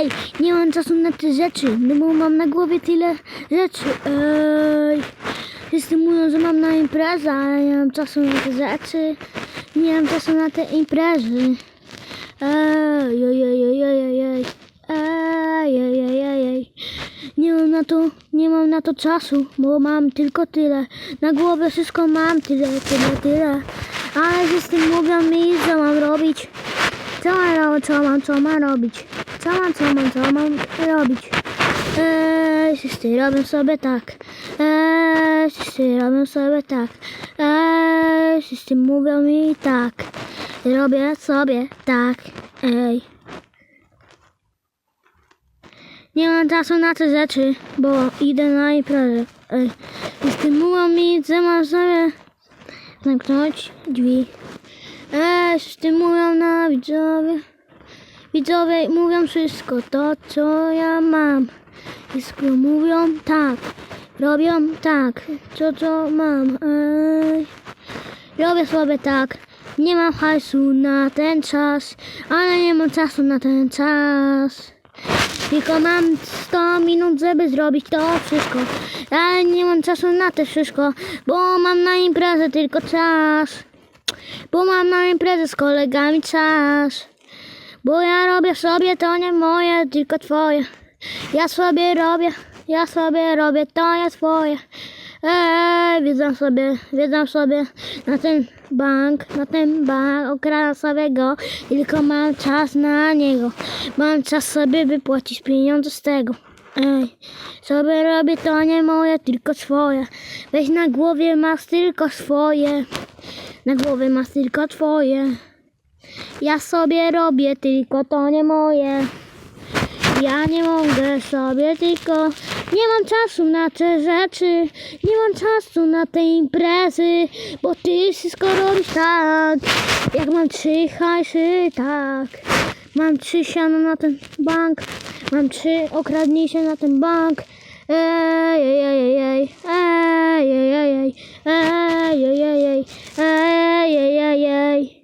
Ej, nie mam czasu na te rzeczy, no bo mam na głowie tyle rzeczy. Ej, wszyscy mówią, że mam na imprezę, ale nie mam czasu na te rzeczy. Nie mam czasu na te imprezy. Ej, ej, ej, ej, ej, ej, ej. Ej, ej, ej, ej. Nie mam na to, nie mam na to czasu, bo mam tylko tyle. Na głowie wszystko mam, tyle, tyle, tyle. Ale wszyscy mówią mi, co mam robić. Co mam co mam, co mam robić? Co mam, co mam, co mam robić? Eee, wszyscy robią sobie tak. Eee, wszyscy robią sobie tak. Eee, wszyscy mówią mi tak. Robię sobie tak. Ej. Nie mam czasu na te rzeczy, bo idę na imprezę. Ej. Wszyscy mówią mi, że mam sobie zamknąć drzwi. Eee, wszyscy mówią na widzowie. Widzowie mówią wszystko to, co ja mam. Wszystko mówią tak. Robią tak. Co, co mam. Ej. Robię sobie tak. Nie mam hajsu na ten czas, ale nie mam czasu na ten czas. Tylko mam 100 minut, żeby zrobić to wszystko. Ale nie mam czasu na to wszystko, bo mam na imprezę tylko czas. Bo mam na imprezę z kolegami czas. Bo ja robię sobie, to nie moje, tylko twoje. Ja sobie robię, ja sobie robię, to nie twoje. Eee, wiedzą sobie, wiedzą sobie na ten bank, na ten bank, okradam sobie go, tylko mam czas na niego. Mam czas sobie wypłacić pieniądze z tego. Ej, sobie robię, to nie moje, tylko swoje. Weź na głowie masz tylko swoje. Na głowie masz tylko twoje. Ja sobie robię, tylko to nie moje. Ja nie mogę sobie, tylko nie mam czasu na te rzeczy. Nie mam czasu na te imprezy, bo ty wszystko robisz tak. Jak mam trzy hajsy, tak. Mam trzy siano na ten bank. Mam trzy okradnij się na ten bank. Ej, ej, ej, ej, ej, ej, ej, ej, ej, ej, ej, ej, ej, ej, ej, ej.